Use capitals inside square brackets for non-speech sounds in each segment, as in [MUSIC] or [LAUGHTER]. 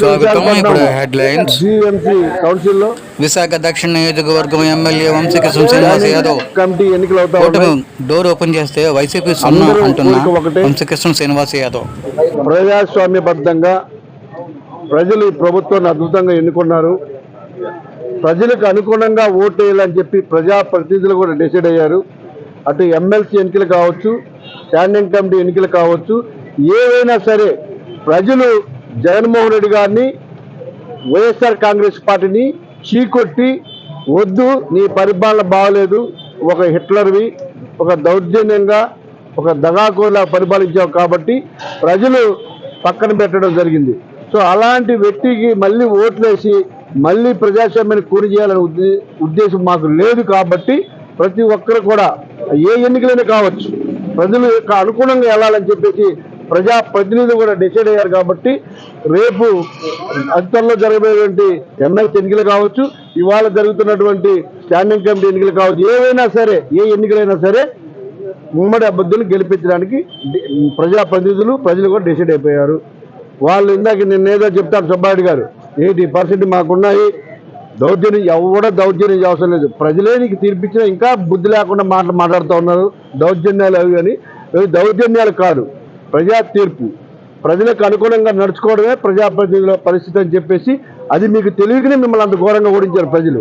స్వాగతం. ఇప్పుడు విశాఖ దక్షిణ నియోజకవర్గం ఎమ్మెల్యే వంశీకృష్ణ శ్రీనివాస్ యాదవ్ ఉన్నాయి. డోర్ ఓపెన్ చేస్తే వైసీపీ సున్నా అంటున్న. వంశీకృష్ణ శ్రీనివాస్ యాదవ్. ప్రజాస్వామ్యబద్ధంగా ప్రజలు ఈ ప్రభుత్వాన్ని అద్భుతంగా ఎన్నుకున్నారు. ప్రజలకు అనుగుణంగా ఓటు వేయాలని చెప్పి ప్రజాప్రతినిధులు కూడా డిసైడ్ అయ్యారు. అటు ఎమ్మెల్సీ ఎన్నికలు కావచ్చు స్టాండింగ్ కమిటీ ఎన్నికలు కావచ్చు ఏవైనా సరే ప్రజలు జగన్మోహన్ రెడ్డి గారిని వైఎస్ఆర్ కాంగ్రెస్ పార్టీని చీకొట్టి వద్దు నీ పరిపాలన బాగలేదు ఒక హిట్లర్వి ఒక దౌర్జన్యంగా ఒక దగాకోలా పరిపాలించావు కాబట్టి ప్రజలు పక్కన పెట్టడం జరిగింది. సో అలాంటి వ్యక్తికి మళ్ళీ ఓట్లేసి మళ్ళీ ప్రజాస్వామ్యాన్ని కూని చేయాలనే ఉద్దే ఉద్దేశం మాకు లేదు కాబట్టి ప్రతి ఒక్కరు కూడా ఏ ఎన్నికలైనా కావచ్చు ప్రజలు అనుగుణంగా వెళ్ళాలని చెప్పేసి ప్రజా ప్రతినిధులు కూడా డిసైడ్ అయ్యారు కాబట్టి రేపు అంతర్లో జరగబోయేటువంటి ఎమ్మెల్సీ ఎన్నికలు కావచ్చు ఇవాళ జరుగుతున్నటువంటి స్టాండింగ్ కమిటీ ఎన్నికలు కావచ్చు ఏవైనా సరే ఏ ఎన్నికలైనా సరే ఉమ్మడి అభ్యర్థులు గెలిపించడానికి ప్రజా ప్రతినిధులు ప్రజలు కూడా డిసైడ్ అయిపోయారు. వాళ్ళు ఇందాక నిన్నేదో చెప్తారు సుబ్బారెడ్డి గారు ఎయిటీ పర్సెంట్ మాకున్నాయి దౌర్జన్యం ఎవడ దౌర్జన్యం అవసరం లేదు. ప్రజలే నీకు తీర్పిచ్చినా ఇంకా బుద్ధి లేకుండా మాటలు మాట్లాడుతూ ఉన్నారు దౌర్జన్యాలు అవి అని. దౌర్జన్యాలు కాదు ప్రజా తీర్పు ప్రజలకు అనుగుణంగా నడుచుకోవడమే ప్రజాప్రతినిధుల పరిస్థితి అని చెప్పేసి అది మీకు తెలియకనే మిమ్మల్ని అంత ఘోరంగా ఓడించారు ప్రజలు.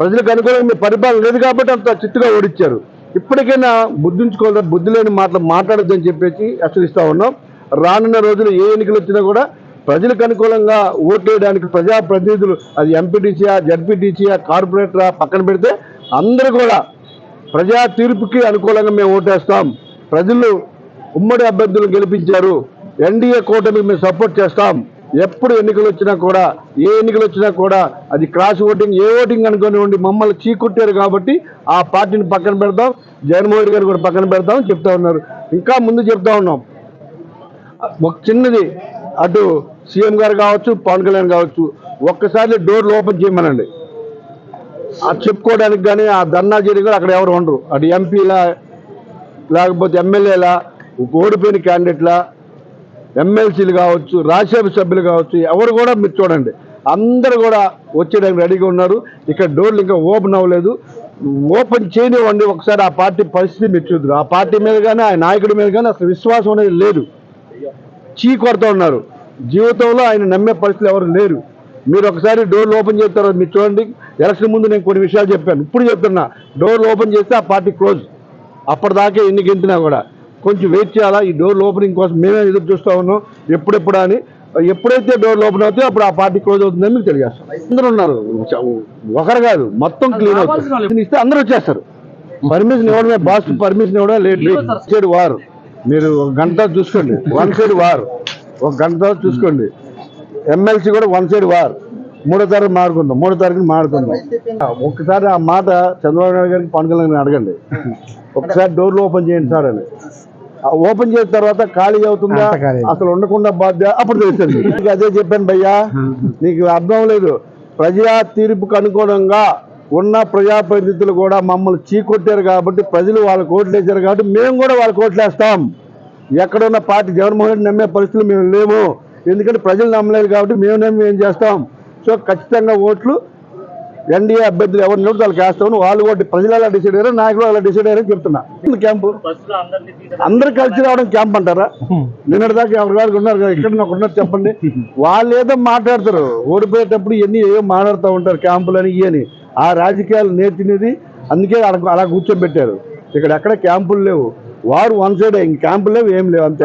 ప్రజలకు అనుకూలంగా మీ పరిపాలన లేదు కాబట్టి అంత చిత్తుగా ఓడించారు. ఇప్పటికైనా బుద్ధించుకోవాలి? బుద్ధి లేని మాటలు మాట్లాడొద్దని చెప్పేసి హెచ్చరిస్తూ ఉన్నాం. రానున్న రోజులు ఏ ఎన్నికలు వచ్చినా కూడా ప్రజలకు అనుకూలంగా ఓట్లేయడానికి ప్రజాప్రతినిధులు అది ఎంపీటీసీయా జడ్పీటీసీయా కార్పొరేటరా పక్కన పెడితే అందరూ కూడా ప్రజా తీర్పుకి అనుకూలంగా మేము ఓటేస్తాం. ప్రజలు ఉమ్మడి అభ్యర్థులను గెలిపించారు. ఎన్డీఏ కూటమి మేము సపోర్ట్ చేస్తాం. ఎప్పుడు ఎన్నికలు వచ్చినా కూడా ఏ ఎన్నికలు వచ్చినా కూడా అది క్రాస్ ఓటింగ్ ఏ ఓటింగ్ అనుకుని ఉండి మమ్మల్ని చీకొట్టారు కాబట్టి ఆ పార్టీని పక్కన పెడతాం జగన్మోహన్ రెడ్డి గారు కూడా పక్కన పెడతాం చెప్తా ఉన్నారు. ఇంకా ముందు చెప్తా ఉన్నాం. ఒక చిన్నది అటు సీఎం గారు కావచ్చు పవన్ కళ్యాణ్ కావచ్చు ఒక్కసారి డోర్లు ఓపెన్ చేయమనండి. చెప్పుకోవడానికి కానీ ఆ ధర్నా జరిగి కూడా అక్కడ ఎవరు ఉండరు. అటు ఎంపీలా లేకపోతే ఎమ్మెల్యేలా ఓడిపోయిన క్యాండిడేట్లా ఎమ్మెల్సీలు కావచ్చు రాజ్యసభ సభ్యులు కావచ్చు ఎవరు కూడా మీరు చూడండి. అందరూ కూడా వచ్చేయడానికి రెడీగా ఉన్నారు. ఇక్కడ డోర్లు ఇంకా ఓపెన్ అవ్వలేదు. ఓపెన్ చేయనివ్వండి ఒకసారి ఆ పార్టీ పరిస్థితి మీరు చూద్దరు. ఆ పార్టీ మీద కానీ ఆ నాయకుడి మీద కానీ అసలు విశ్వాసం అనేది లేదు. చీ కొడతా ఉన్నారు. జీవితంలో ఆయన నమ్మే పరిస్థితులు ఎవరు లేరు. మీరు ఒకసారి డోర్లు ఓపెన్ చేస్తారు మీరు చూడండి. ఎలక్షన్ ముందు నేను కొన్ని విషయాలు చెప్పాను. ఇప్పుడు చెప్తున్నా డోర్లు ఓపెన్ చేస్తే ఆ పార్టీ క్లోజ్. అప్పటిదాకా ఎన్ని గెంతినా కూడా. కొంచెం వెయిట్ చేయాలా? ఈ డోర్లు ఓపెనింగ్ కోసం మేమే ఎదురు చూస్తూ ఉన్నాం? ఎప్పుడెప్పుడు అని. ఎప్పుడైతే డోర్లు ఓపెన్ అవుతాయో అప్పుడు ఆ పార్టీ క్లోజ్ అవుతుందని మీకు తెలియజేస్తాం. అందరూ ఉన్నారు. ఒకరు కాదు మొత్తం క్లీన్ అవుతుంది ఇస్తే అందరూ వచ్చేస్తారు. పర్మిషన్ ఇవ్వడమే బాస్ పర్మిషన్ ఇవ్వడం లేట్ సైడ్ వారు. మీరు ఒక గంట చూసుకోండి. One side war. ఒక గంట చూసుకోండి. ఎమ్మెల్సీ కూడా వన్ సైడ్ వార్. మూడో తారీఖు మాడుకుందాం మూడో తారీఖు మాడుకుందాం ఒక్కసారి ఆ మాట చంద్రబాబు నాయుడు గారికి పవన్ కళ్యాణ్ అడగండి. ఒకసారి డోర్లు ఓపెన్ చేయండి సార్ అని. ఓపెన్ చేసిన తర్వాత ఖాళీ అవుతుందా? అసలు ఉండకుండా బాధ్యత? అప్పుడు తెలుస్తుంది. [LAUGHS] నీకు అదే చెప్పాను భయ్యా. నీకు అర్థం లేదు. ప్రజా తీర్పుకు అనుగుణంగా ఉన్న ప్రజాప్రతినిధులు కూడా మమ్మల్ని చీకొట్టారు కాబట్టి ప్రజలు వాళ్ళకి ఓట్లు వేశారు కాబట్టి మేము కూడా వాళ్ళకి ఓట్లు వేస్తాం. ఎక్కడున్న పార్టీ జగన్మోహన్ రెడ్డి నమ్మే పరిస్థితులు మేము లేము ఎందుకంటే ప్రజలు నమ్మలేదు కాబట్టి మేము నమ్మి ఏం చేస్తాం? సో ఖచ్చితంగా ఓట్లు ఎన్డీఏ అభ్యర్థులు ఎవరు నిలబడితే వాళ్ళకి వేస్తామని వాళ్ళు ఓటు ప్రజలు అలా డిసైడ్ అయ్యారు నాయకులు అలా డిసైడ్ అయ్యారని చెప్తున్నా. ఇది క్యాంపు అందరు కలిసి రావడం క్యాంప్ అంటారా? నిన్నటిదాకా ఎవరి గారికి ఉన్నారు కదా ఇక్కడ నాకు ఉన్నారు చెప్పండి. వాళ్ళు ఏదో మాట్లాడతారు ఓడిపోయేటప్పుడు ఇవన్నీ ఏదో మాట్లాడుతూ ఉంటారు క్యాంపులని ఇవని ఆ రాజకీయాలు నేర్చినది అందుకే అలా అలా కూర్చోబెట్టారు. ఇక్కడ ఎక్కడ క్యాంపులు లేవు. వారు వన్ సైడ్ ఇంక క్యాంపులు లేవు ఏం లేవు అంతే.